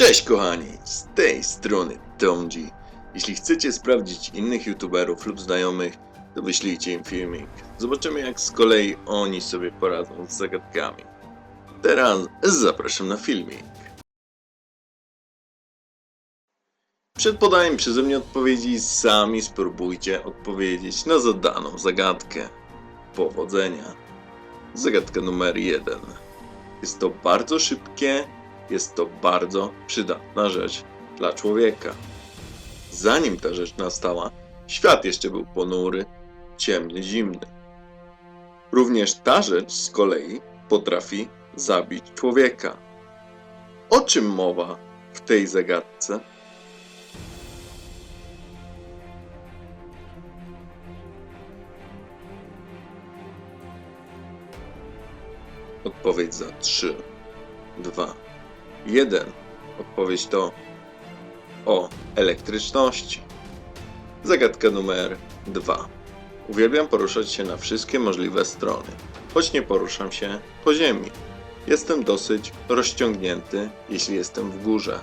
Cześć kochani, z tej strony Tom G. Jeśli chcecie sprawdzić innych youtuberów lub znajomych, to wyślijcie im filmik. Zobaczymy jak z kolei oni sobie poradzą z zagadkami. Teraz zapraszam na filmik. Przed podaniem przeze mnie odpowiedzi sami spróbujcie odpowiedzieć na zadaną zagadkę. Powodzenia. Zagadka numer jeden. Jest to bardzo szybkie, jest to bardzo przydatna rzecz dla człowieka. Zanim ta rzecz nastała, świat jeszcze był ponury, ciemny, zimny. Również ta rzecz z kolei potrafi zabić człowieka. O czym mowa w tej zagadce? Odpowiedź za 3, 2, 1. Odpowiedź to o elektryczności. Zagadka numer 2. Uwielbiam poruszać się na wszystkie możliwe strony, choć nie poruszam się po ziemi. Jestem dosyć rozciągnięty, jeśli jestem w górze.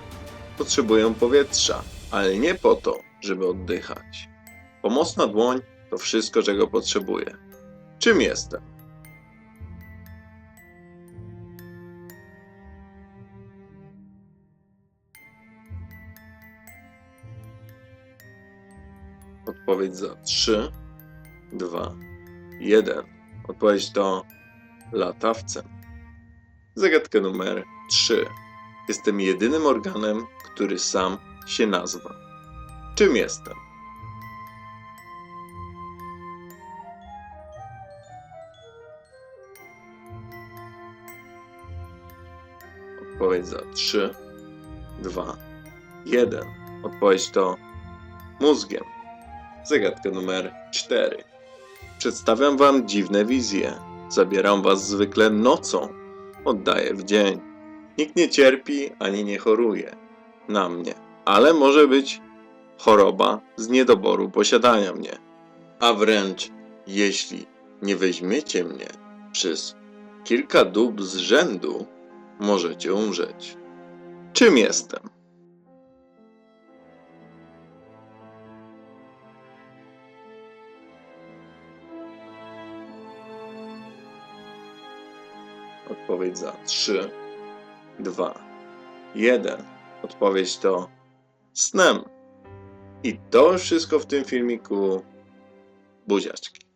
Potrzebuję powietrza, ale nie po to, żeby oddychać. Pomocna dłoń to wszystko, czego potrzebuję. Czym jestem? Odpowiedź za 3, 2, 1. Odpowiedź to latawcem. Zagadka numer 3. Jestem jedynym organem, który sam się nazwa. Czym jestem? Odpowiedź za 3, 2, 1. Odpowiedź to mózgiem. Zagadka numer 4. Przedstawiam wam dziwne wizje. Zabieram was zwykle nocą. Oddaję w dzień. Nikt nie cierpi ani nie choruje na mnie, ale może być choroba z niedoboru posiadania mnie. A wręcz, jeśli nie weźmiecie mnie przez kilka dób z rzędu, możecie umrzeć. Czym jestem? Odpowiedź za 3, 2, 1. Odpowiedź to snem. I to już wszystko w tym filmiku. Buziaczki.